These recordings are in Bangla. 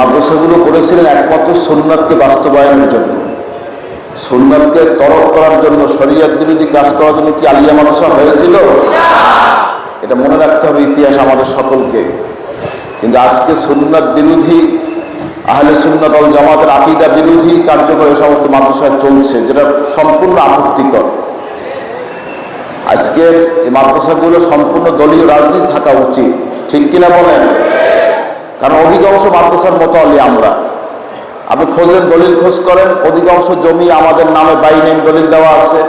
মাদ্রাসাগুলো করেছিলেন একমাত্র সোননাথকে বাস্তবায়নের জন্য। সোননাথকে তরক করার জন্য শরীয়ত বিরোধী কাজ করার জন্য কি আলিয়া মাদ্রাসা হয়েছিল? এটা মনে রাখতে হবে ইতিহাস আমাদের সকলকে। কিন্তু আজকে সুন্নাত বিরোধী আহলে সুন্নাত অল জামাতের আকিদা বিরোধী কার্যকর এই সমস্ত মাদ্রাসা চলছে যেটা সম্পূর্ণ আপত্তিকর। আজকের এই মাদ্রাসাগুলো সম্পূর্ণ দলীয় রাজনীতি থাকা উচিত। ঠিক কিনা বলেন? কারণ অধিকাংশ মাদ্রাসার মতো আলি আমরা। আপনি খোঁজেন, দলিল খোঁজ করেন, অধিকাংশ জমি আমাদের নামে বাইনেম দলিল দেওয়া আছে।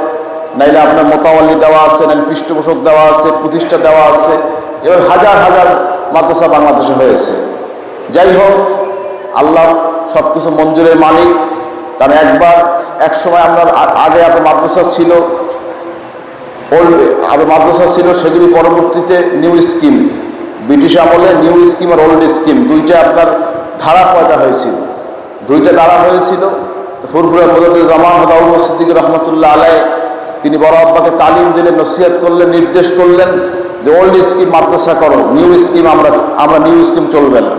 নাইলে আপনার মোতাওয়ালি দেওয়া আছে, নাইলে পৃষ্ঠপোষক দেওয়া আছে, প্রতিষ্ঠা দেওয়া আছে। এবার হাজার হাজার মাদ্রাসা বাংলাদেশে হয়েছে। যাই হোক, আল্লাহ সব কিছু মঞ্জুরের মালিক। কারণ একবার এক সময় আপনার আগে আপনার মাদ্রাসা ছিল, ওল্ড আবার মাদ্রাসা ছিল সেগুলি পরবর্তীতে নিউ স্কিম ব্রিটিশ আমলে নিউ স্কিম আর ওল্ড স্কিম, দুইটা আপনার ধারা পয়দা হয়েছিল। দুইটা ধারা হয়েছিল, তো ফুরফুরা মজাদ জামান হদাউল সিদ্দিক রহমতুল্লাহ আলাই তিনি বড় আব্বাকে তালিম দিলেন, নসিহত করলেন, নির্দেশ করলেন যে ওল্ড স্কিম মাদ্রাসা করো, নিউ স্কিম আমরা আমরা নিউ স্কিম চলবে না।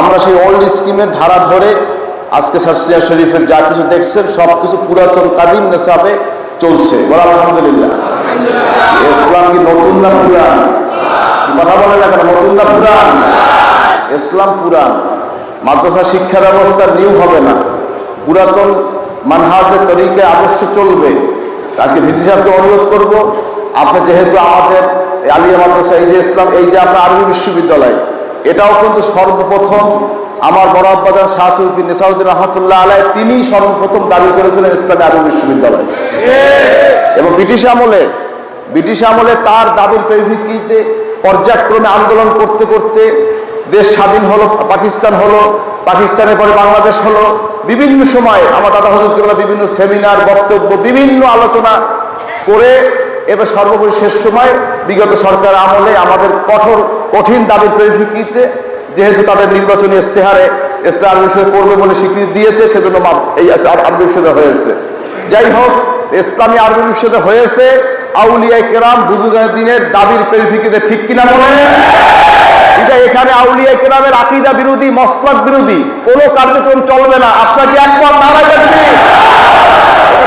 আমরা সেই ওল্ড স্কিমের ধারা ধরে আজকে সারসিয়া শরীফের যা কিছু দেখছেন, সব কিছু পুরাতন কাদিম নেশাবে চলছে। বলা আলহামদুলিল্লাহ। ইসলাম কি নতুন না পুরান? কথা বলে না কেন? নতুন না পুরান ইসলাম পুরান মাদ্রাসা শিক্ষা ব্যবস্থা নিউ হবে না। পুরাতন মানহাজের তরিকে আদর্শ চলবে। আজকে ভিসি সাহেবকে অনুরোধ করব আপনি যেহেতু আমাদের আলিয়া মাদ্রাসা এই যে ইসলাম এই যে আপনার আরবি বিশ্ববিদ্যালয় এটাও কিন্তু সর্বপ্রথম আমার বড় আব্বাদান শাহ সুফি নিসাউদ্দিন রহমতুল্লাহ আলাই তিনি সর্বপ্রথম দাবি করেছিলেন ইসলামী আরবি বিশ্ববিদ্যালয়। এবং ব্রিটিশ আমলে ব্রিটিশ আমলে তার দাবির পরিপ্রেক্ষিতে পর্যায়ক্রমে আন্দোলন করতে করতে দেশ স্বাধীন হলো, পাকিস্তান হলো, পাকিস্তানের পরে বাংলাদেশ হলো। বিভিন্ন সময় আমার দাদা হজরত বিভিন্ন সেমিনার, বক্তব্য, বিভিন্ন আলোচনা করে এবার সর্বোপরি শেষ সময় বিগত সরকার আমলে আমাদের কঠোর, কঠিন দাবির পরিপ্রেক্ষিতে যেহেতু তাদের নির্বাচনী ইস্তেহারে ইসলাম বিষয় করবে বলে স্বীকৃতি দিয়েছে, সেজন্য এই আরবি হয়েছে। যাই হোক, ইসলামী আরবি হয়েছে। আউলিয়া কেরাম বুজুগায় দিনের দাবির পরিপ্রেক্ষিতে ঠিক কিনা বলে? এটা এখানে আউলিয়া কেরামের আকিদা বিরোধী মসলাক বিরোধী। কোনো কার্যক্রম চলবে না। আপনাকে একমত? নারায় থাকবে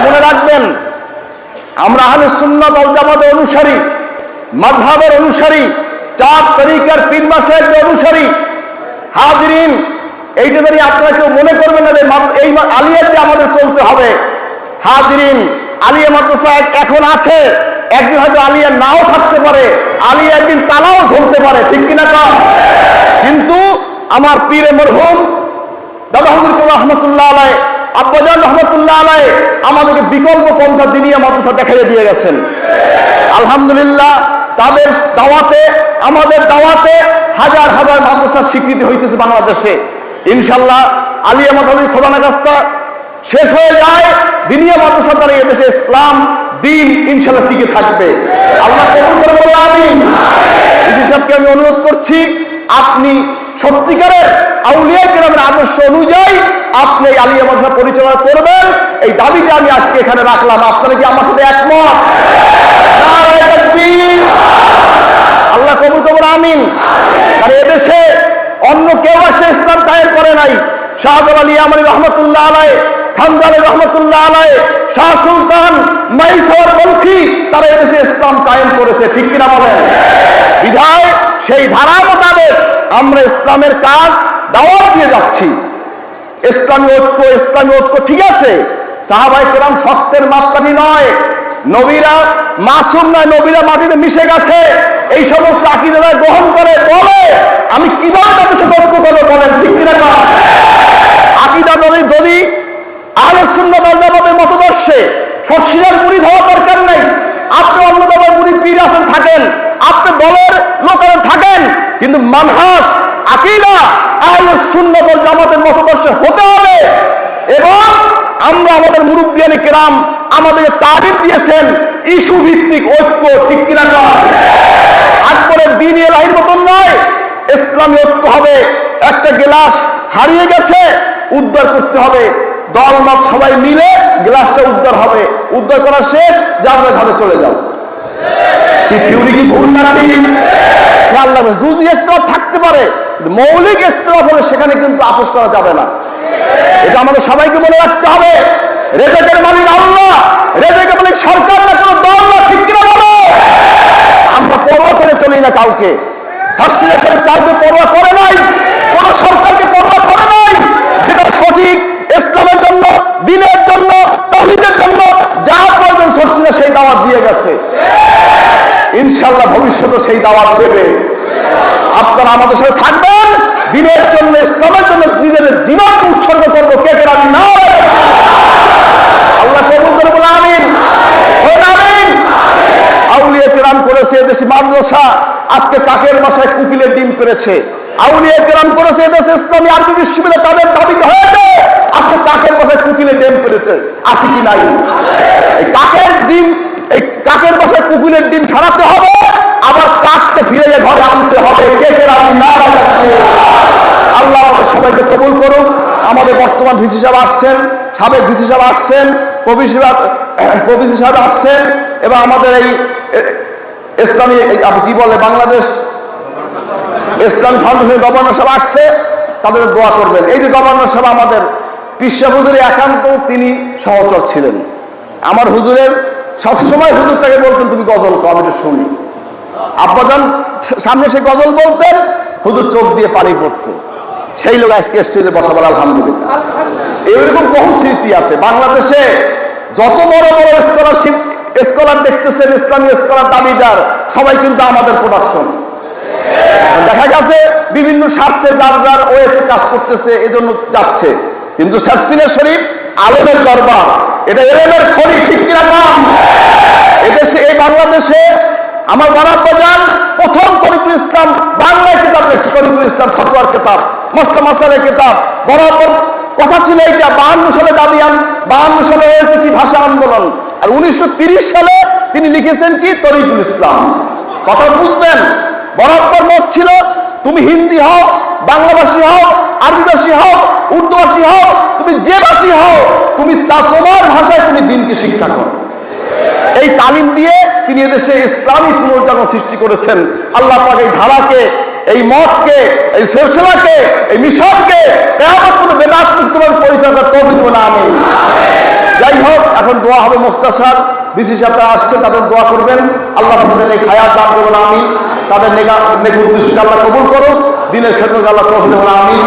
মনে রাখবেন, আমরা আহলে সুন্নাত ওয়াল জামাতের অনুসারী, মাযহাবের অনুসারী, চার তরিকার পীর মাসায়ের অনুসারী, হাজরিন, এইটা জানি আপনারা কেউ মনে করবেন না যে এই আলিয়াতে আমাদের চলতে হবে। হাজরিন, আলিয়া মাদ্রাসা এখন আছে। একদিন হয়তো আলিয়া নাও থাকতে পারে, আলিয়া একদিন তালাও ঝলতে পারে, ঠিক কিনা কম কিন্তু আমার পীরে মরহুম, দাদা হুজুর কবি রহমতুল্লাহ আলাই আব্বাজান রহমতুল্লাহ আলাই আমাদেরকে বিকল্প পন্থা দিনিয়া মাদ্রাসা দেখাইয়ে দিয়ে গেছেন। আলহামদুলিল্লাহ, তাদের দাওয়াতে, আমাদের দাওয়াতে হাজার হাজার মাদ্রাসার স্বীকৃতি হইতেছে বাংলাদেশে। ইনশাল্লাহ আলিয়া মাদ্রাসা খোলানা কাজটা শেষ হয়ে যায়, দিনিয়া মাদ্রাসা দ্বারা এদেশে ইসলাম দিন ইনশাল্লাহ টিকে থাকবে। আল্লাহ সাহেবকে আমি অনুরোধ করছি, আপনি সত্যিকারের আউলিয়া গ্রামের আদর্শ অনুযায়ী আপনি আলিয়া মাদ্রাসা পরিচালনা করবেন। এই দাবিটা আমি আজকে এখানে রাখলাম। আপনারা কি আমার সাথে একমত। আল্লাহ কবুল কবুল আমিন। আর এদেশে অন্য কেউ আসে ইসলাম কায়েম করে নাই। শাহজাল আলী আমরি রহমতুল্লাহ আলাই খানজাল রহমতুল্লাহ আলাই শাহ সুলতান মাইসর বলখি তারা এদেশে ইসলাম কায়েম করেছে, ঠিক কিনা বলেন? বিধায় সেই ধারা মোতাবেক আমরা ইসলামের কাজ দাওয়াত দিয়ে যাচ্ছি। ইসলামী ঐক্য ইসলামী ঐক্য ঠিক আছে সাহাবাই কোরআন শক্তের মাপকাঠি নয়, নবীরা মাসুম নয়, নবীরা মাটিতে মিশে গেছে, এই সমস্ত আকিদা গ্রহণ করে বলে আমি কীভাবে তাদের সাথে ঐক্য করব বলেন, ঠিক কিনা আকিদা যদি যদি আহলে সুন্নাত ওয়াল জামাতের মতদর্শে সর্ষিরার মুড়ি হওয়ার দরকার নাই। আপনি অন্য দলের মুড়ি পীর আছেন, থাকেন। আপনি দলের লোকের থাকেন। কিন্তু মানহাস, আকিদা, আহলে সুন্নাত ওয়াল জামাতের মতদর্শে হতে হবে। এবং আমরা আমাদের মুরব্বিয়ানি কেরাম আমাদেরকে তারিফ দিয়েছেন ইস্যু ভিত্তিক ঐক্য ঠিক কিনা আকবরের দিন এলাহির মতন নয়, ইসলামী ঐক্য হবে। একটা গ্লাস হারিয়ে গেছে, উদ্ধার করতে হবে। দল মত সবাই মিলে গ্লাসটা উদ্ধার হবে। উদ্ধার করা শেষ যার যার ঘরে চলে যাও। কি থিওরি কি ভুল না খেয়াল রাখবেন জুজি একটু থাকতে পারে মৌলিক ইখতলাফ হলে সেখানে কিন্তু আপোষ করা যাবে না। এটা আমাদের সবাইকে মনে রাখতে হবে। রেজেকের মালিক আল্লাহ, রেজেকের মালিক সরকার না, কোনো দল না, ঠিক কিনা বলো? আমরা পরোয়া করে চলি না কাউকে। শাস্ত্রীয় কাউকে পরোয়া করে নাই, কোন সরকারকে পরোয়া করে নাই যেটা সঠিক ইসলামের জন্য, দিনের জন্য তহিদের জন্য, যা প্রয়োজন শাস্ত্রীয় সেই দাওয়াত দিয়ে গেছে। ইনশাল্লাহ ভবিষ্যতে সেই দাওয়াত দেবে। আপনারা আমাদের সাথে থাকবেন। দিনের জন্য, ইসলামের জন্য নিজের জীবনকে উৎসর্গ করব। কে কে রাজি? না আল্লাহ কবুল করে বলে আমিন। আউলিয়া কেরাম করেছে এদেশে মাদ্রাসা। আজকে কাকের বাসায় কুকিলের ডিম পেরেছে। আউলিয়া কেরাম করেছে এদেশে ইসলামী আরবি বিশ্ববিদ্যালয়। তাদের দাবিতে হয়েছে। আজকে কাকের বাসায় কুকিলের ডিম পেরেছে? আছে কি নাই? কাকের ডিম, এই কাকের বাসায় কুকিলের ডিম সরাতে হবে, আবার কাকতে ফিরে ঘরে আনতে হবে। কে কে না আল্লাহ আমাদের সবাইকে কবুল করুক। আমাদের বর্তমান ভিসি সাহেব আসছেন, সাবেক ভিসি সাহেব আসছেন প্রবিসি সাহেব প্রবিসি সাহেব আসছেন এবং আমাদের এই ইসলামী কি বলে, বাংলাদেশ ইসলামী ফাউন্ডেশনের গভর্নর সাহেব আসছে, তাদের দোয়া করবেন। এই যে গভর্নর সাহেব আমাদের পিসা একান্ত তিনি সহচর ছিলেন। আমার হুজুরের সবসময় হুজুর তাকে বলতেন তুমি গজল কম এটা শুনি। আব্বাজান সামনে সে গজল বলতেন হুজুর চোখ দিয়ে পানি পড়তো। সেই লোক আজকে স্টেজে বসা বলা আলহামদুলিল্লাহ। এইরকম বহু স্মৃতি আছে। বাংলাদেশে যত বড় বড় স্কলারশিপ স্কলার দেখতেছেন ইসলামী স্কলার দাবিদার সবাই কিন্তু আমাদের প্রোডাকশন দেখা গেছে বিভিন্ন স্বার্থে যার যার ওয়েতে কাজ করতেছে এজন্য যাচ্ছে। কিন্তু সার্সিনা শরীফ আলমের দরবার। এটা এলেমের খনি, ঠিক কিনা কাম এদেশে, এই বাংলাদেশে আমার বরাব্বা যান প্রথম তরিকুল ইসলাম, বাংলায় কিতাব লিখছে, তরিকুল ইসলাম ফতোয়ার কিতাব মস্কা মাসালের কিতাব। বরাবর কথা ছিল এইটা বাহান্ন সালে দাবি আন, বাহান্ন সালে হয়েছে কি ভাষা আন্দোলন। আর উনিশশো সালে তিনি লিখেছেন কি? তরিকুল ইসলাম। কথা বুঝবেন? বরাবর মত ছিল, তুমি হিন্দি হও, বাংলাভাষী হও আরবিভাষী হও উর্দুভাষী হও, তুমি যে ভাষী হও, তুমি তা তোমার ভাষায় তুমি দিনকে শিক্ষা করো। এই তালিম দিয়ে তিনি এদেশে ইসলামী পুনর্জন্ম সৃষ্টি করেছেন। আল্লাহ পাক এই ধারাকে, এই মতকে এই সিলসিলাকে, এই মিশনকে কোনো বেদাত মুক্তভাবে পরিচয় করার তৌফিক বলে আমি যাই হোক, এখন দোয়া হবে মুখতাসার বিশেষ আপনারা আসছেন তাদের দোয়া করবেন। আল্লাহ তাদের এই খায়াত দান করবেন আমি তাদের নেগা নেক উদ্দেশ্যকে আল্লাহ কবুল করুক দিনের ক্ষেত্রে আল্লাহ তৌফিক দেবেন আমি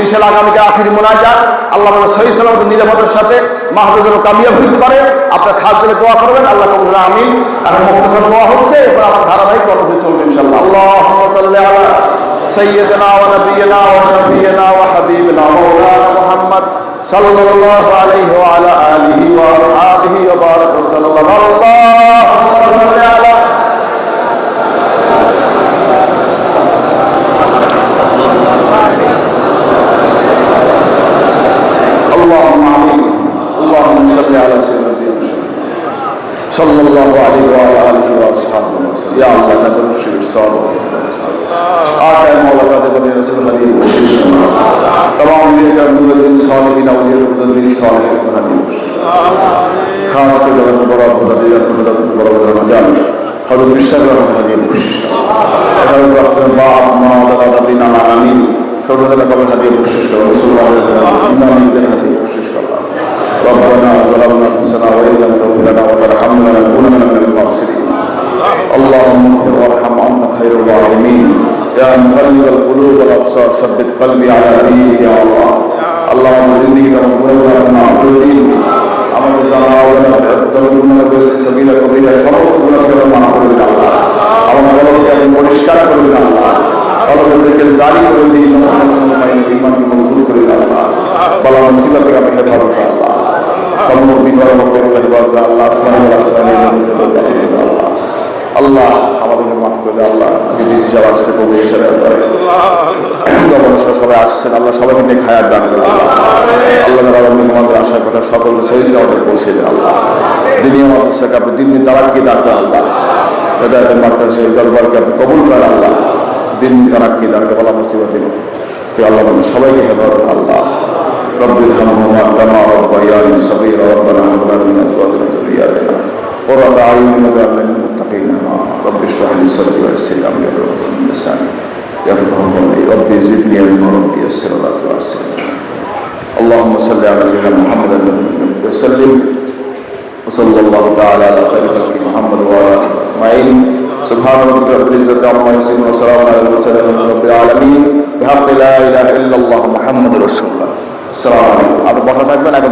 ইনশাল্লাহ আগামীকে আখিরি মোনাজাত আল্লাহ আমাদের সহি সালামত নিরাপদের সাথে মাহবুবের কামিয়াব হইতে পারে আপনার খাস দিলে দোয়া করবেন আল্লাহ কবুল করুন আমিন এখন মুক্তাসার দোয়া হচ্ছে এরপর আমার ধারাবাহিক কর্মসূচি চলবে ইনশাল্লাহ আল্লাহ সাল্লাহ আলা سيدنا ونبينا وشفينا وحبيبنا مولانا محمد صلى الله عليه وعلى آله وأصحابه وبارك وسلم اللهم sallallahu aleyhi ve aleyhi ve ashabına sallam. Ya Allah kadar şükür sağ olun. Adem Mevla Kadir Resul Hadim olsun. Tamam üyelerimize din salihin avliyalarımıza din salihin hadim olsun. Khas kadar Rabbara Kadir Rabbara Rabbara Rabbara Hazır bir sebebi hadim olsun. Efendim Rabbim Ba'ab Ma'adala Dadina Amin. Çocuğlara kabul hadim olsun. Resulullah Efendimiz'in hadim olsun. ربنا ظلمنا انفسنا وان لم تغفر لنا وترحمنا لنكونن من الخاسرين اللهم اغفر وارحم وانت خير الراحمين يا مقلب القلوب والابصار ثبت قلبي على دينك يا الله اللهم زندگی کا مقبول کرنا معبودین আমাদের জানা অজানা গুণা করেছে সবিরা কবিরা সমস্ত গুণা থেকে মানা করে দিন আল্লাহ আমার কলমকে আপনি পরিষ্কার করে দিন আল্লাহ কলমে সেকেল জারি করে দিন ইমানকে মজবুত করে দিন আল্লাহ বলা মুসিবত থেকে আপনি হেফাজত করেন সমস্ত বিপদ আল্লাহ আসমানি আসমানি। আল্লাহ আমাদেরকে আল্লাহ যে সব আসছে কবি হিসেবে সবাই আসছেন, আল্লাহ সবাইকে নিয়ে খায়ার দান করে আল্লাহ আল্লাহ আমাদের আসার কথা সকল সহিষ্ণু আমাদের পৌঁছে দেন, আল্লাহ। দিনই আমাদের আপনি দিন দিন তারাক্কি দান করে আল্লাহ। হেদায়তের মার্কাজে দরবারকে আপনি কবুল করেন, আল্লাহ। দিন দিন তারাক্কি দান করে বলা মুসিবতিন তুই আল্লাহ সবাইকে হেফাজত, আল্লাহ। رب ارحمهما كما ربياني صغيرا. ربنا هب لنا من أزواجنا وذرياتنا قرة أعين واجعلنا للمتقين إماما. رب اشرح لي صدري ويسر لي أمري واحلل من لساني يفقه قولي. ربي زدني علما. ربي يسر ولا تعسر اللهم صل على سيدنا محمد النبي وسلم. وصلى الله تعالى على خير خلق محمد وعلى آله أجمعين. سبحان ربك رب العزة عما يصفون وسلام على المرسلين رب العالمين. بحق لا إله إلا الله محمد رسول الله. সালাম আলাইকুম আপনি বসা থাকবেন এখন